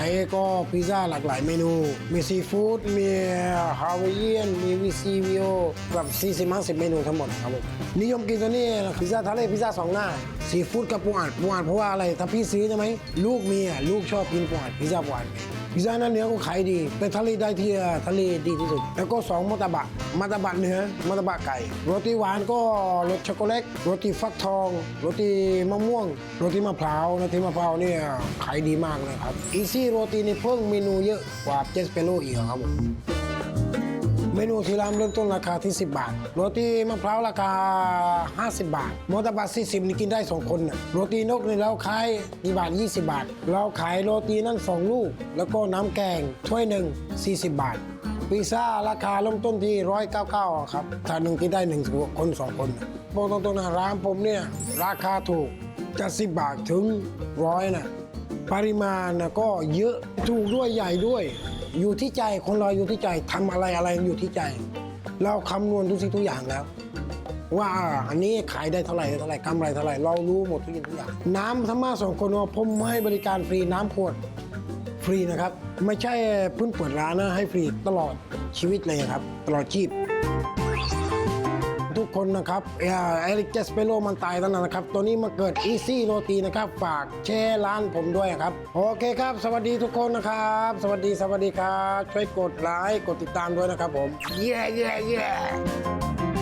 ายก็พิซซ่าหลากหลายเมนู มีซีฟู้ด มีฮาวายเอียน มีวีซีวิโอแบบ40 50 เมนูทั้งหมดครับผมนิยมกินตัวนี้พิซซ่าทะเลพิซซ่าสองหน้า ซีฟู้ดกับปูอัดปูอัดเพราะว่าอะไร ถ้าพี่ซื้อใช่ไหมลูกมีอะลูกชอบกินปูอัดพิซซ่าปูอัด พิซซ่าหน้าเนื้อก็ขายดี เป็นทะเลได้ที่ทะเลดีที่สุด แล้วก็สองมัตตบะมัตตบะเนื้อมัตตบะไก่โรตีหวานก็รสช็อกโกแลตโรตีฟักทองโรตีมะม่วงโรตีมะพร้าวโรตีมะพร้าวเนี่ยขายดีมากเลยครับอีซี่โรตีนี่เพิ่มเมนูเยอะกว่าเจสเปโรอีกครับผม เมนูที่ร้านเริ่มต้นราคาที่ 10 บาท โรตีมะพร้าวราคา 50 บาทมอตบา40 นี่กินได้ 2 คนน่ะโรตีนกนี่เราขายกี่บาท 20 บาท เราขายโรตีนั่น 2 ลูก แล้วก็น้ำแกงถ้วยหนึ่ง40 บาทพิซซ่าราคาเริ่มต้นที่ 199 ครับ ถ้าหนึ่งกินได้หนึ่งคนสองคนนะบอกตรงๆนะร้านผมเนี่ย ราคาถูกจาก10บาทถึงร้อยน่ะปริมาณนะก็เยอะถูกด้วยใหญ่ด้วย อยู่ที่ใจคนเราอยู่ที่ใจทำอะไรอะไรอยู่ที่ใจ เราคำนวณทุกสิ่งทุกอย่างแล้ว ว่าอันนี้ขายได้เท่าไหร่เท่าไหร่กำไรเท่าไหร่เรารู้หมดทุกสิ่งทุกอย่าง น้ำธรรมะสองคนผมให้บริการฟรีน้ำขวดฟรีนะครับ ไม่ใช่เพิ่งเปิดร้านนะให้ฟรีตลอดชีวิตเลยครับ ตลอดชีพ คนนะครับเอ่ออริกเจสเปโลมันตายตั้งนานนะครับ ตัวนี้มาเกิดอีซี่โรตีนะครับ ฝากแชร์ร้านผมด้วยครับ โอเคครับ สวัสดีทุกคนนะครับ สวัสดีสวัสดีครับ ช่วยกดไลค์กดติดตามด้วยนะครับผม เย้เย้เย้